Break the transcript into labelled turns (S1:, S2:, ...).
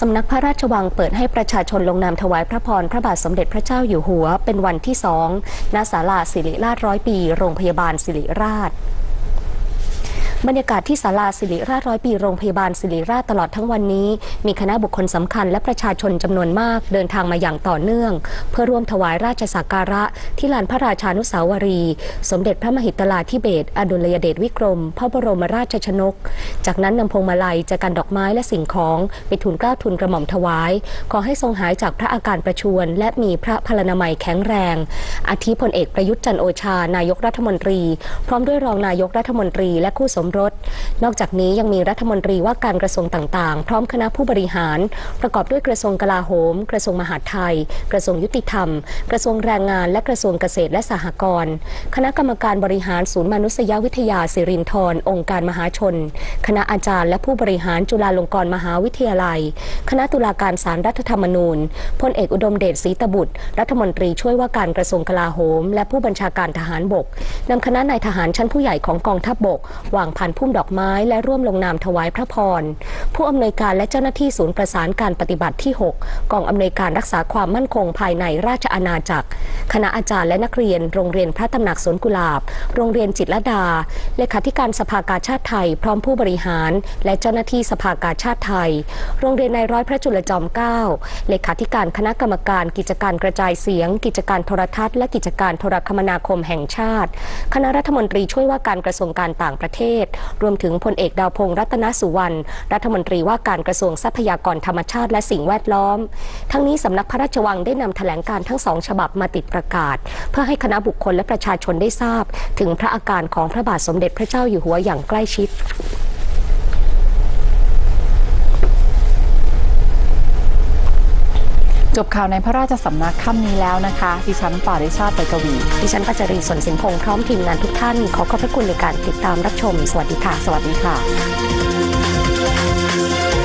S1: สำนักพระราชวังเปิดให้ประชาชนลงนามถวายพระพรพระบาทสมเด็จพระเจ้าอยู่หัว เป็นวันที่สองณศาลาศิริราชร้อยปี โรงพยาบาลศิริราช บรรยากาศที่ศาลาศิริราชร้อยปีโรงพยาบาลศิริราชตลอดทั้งวันนี้ มีคณะบุคคลสำคัญและประชาชนจำนวนมากเดินทางมาอย่างต่อเนื่อง เพื่อร่วมถวายราชสักการะที่ลานพระราชานุสาวรี สมเด็จพระมหิตลาธิเบศอดุลยเดชวิกรม พระบรมราชชนก จากนั้นนำพวงมาลัยจากการดอกไม้และสิ่งของไปทูลเกล้าทูลกระหม่อมถวาย ขอให้ทรงหายจากพระอาการประชวรและมีพระพลานามัยแข็งแรง อาทิพลเอกประยุทธ์จันโอชา นายกรัฐมนตรี พร้อมด้วยรองนายกรัฐมนตรีและคู่สมรส นอกจากนี้ยังมีรัฐมนตรีว่าการกระทรวงต่างๆ พร้อมคณะผู้บริหาร ประกอบด้วยกระทรวงกลาโหม กระทรวงมหาดไทย กระทรวงยุติธรรม กระทรวงแรงงาน และกระทรวงเกษตรและสหกรณ์คณะกรรมการบริหารศูนย์มนุษยวิทยาสิรินธรองค์การมหาชน คณะอาจารย์และผู้บริหารจุฬาลงกรณ์มหาวิทยาลัย คณะตุลาการศาลรัฐธรรมนูญพลเอกอุดมเดชศรีตบุตร รัฐมนตรีช่วยว่าการกระทรวงกลาโหม และผู้บัญชาการทหารบก นำคณะนายทหารชั้นผู้ใหญ่ของกองทัพบบกวางพันพุ่มดอกไม้และร่วมลงนามถวายพระพร ผู้อำนวยการและเจ้าหน้าที่ศูนย์ประสานการปฏิบัติที่ 6 กองอำนวยการรักษาความมั่นคงภายในราชอาณาจักร คณะอาจารย์และนักเรียน โรงเรียนพระตำหนักสวนกุหลาบ โรงเรียนจิตรดา เลขาธิการสภากาชาติไทย พร้อมผู้บริหาร และเจ้าหน้าที่สภากาชาติไทย โรงเรียนนายร้อยพระจุลจอมเกล้าเลขาธิการคณะกรรมการกิจการกระจายเสียง กิจการโทรทัศน์ และกิจการโทรคมนาคมแห่งชาติ คณะรัฐมนตรีช่วยว่าการกระทรวงการต่างประเทศ รวมถึงพลเอกดาวพงษ์รัตนสุวรรณรัฐมนตรีว่าการกระทรวงทรัพยากรธรรมชาติและสิ่งแวดล้อม ทั้งนี้สำนักพระราชวังได้นำแถลงการทั้งสองฉบับมาติดประกาศ เพื่อให้คณะบุคคลและประชาชนได้ทราบ ถึงพระอาการของพระบาทสมเด็จพระเจ้าอยู่หัวอย่างใกล้ชิด
S2: จบข่าวในพระราชสำนักค่ำนี้แล้วนะคะ ดิฉันปาริชาติไปกวี
S1: ดิฉันปัจจรีสนสินพงษ์พร้อมทีมงานทุกท่าน ขอขอบพระคุณในการติดตามรับชม สวัสดีค่ะ
S2: สวัสดีค่ะ Música